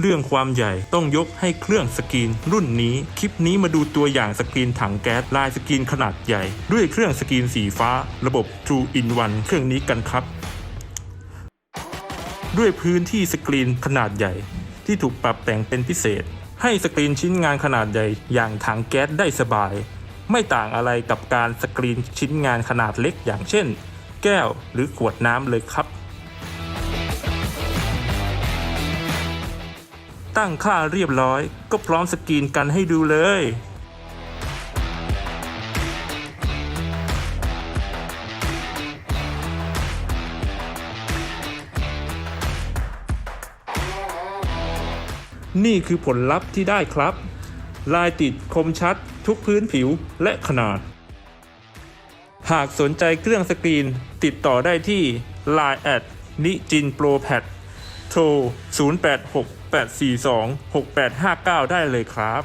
เรื่องความใหญ่ต้องยกให้เครื่องสกรีน รุ่นนี้ คลิปนี้มาดูตัวอย่างสกรีนถังแก๊สลายสกรีนขนาดใหญ่ ด้วยเครื่องสกรีนสีฟ้า ระบบ True in One เครื่องนี้กันครับ ด้วยพื้นที่สกรีนขนาดใหญ่ ที่ถูกปรับแต่งเป็นพิเศษ ให้สกรีนชิ้นงานขนาดใหญ่อย่างถังแก๊สได้สบาย ไม่ต่างอะไรกับการสกรีนชิ้นงานขนาดเล็กอย่างเช่น แก้วหรือขวดน้ำเลยครับ ตั้งค่าเรียบร้อย ก็พร้อมสกรีนกันให้ดูเลย นี่คือผลลัพธ์ที่ได้ครับ ลายติดคมชัดทุกพื้นผิวและขนาด หากสนใจเครื่องสกรีนติดต่อได้ที่ Line แอดนิจินโปรแพด โทร 0868426859 ได้เลยครับ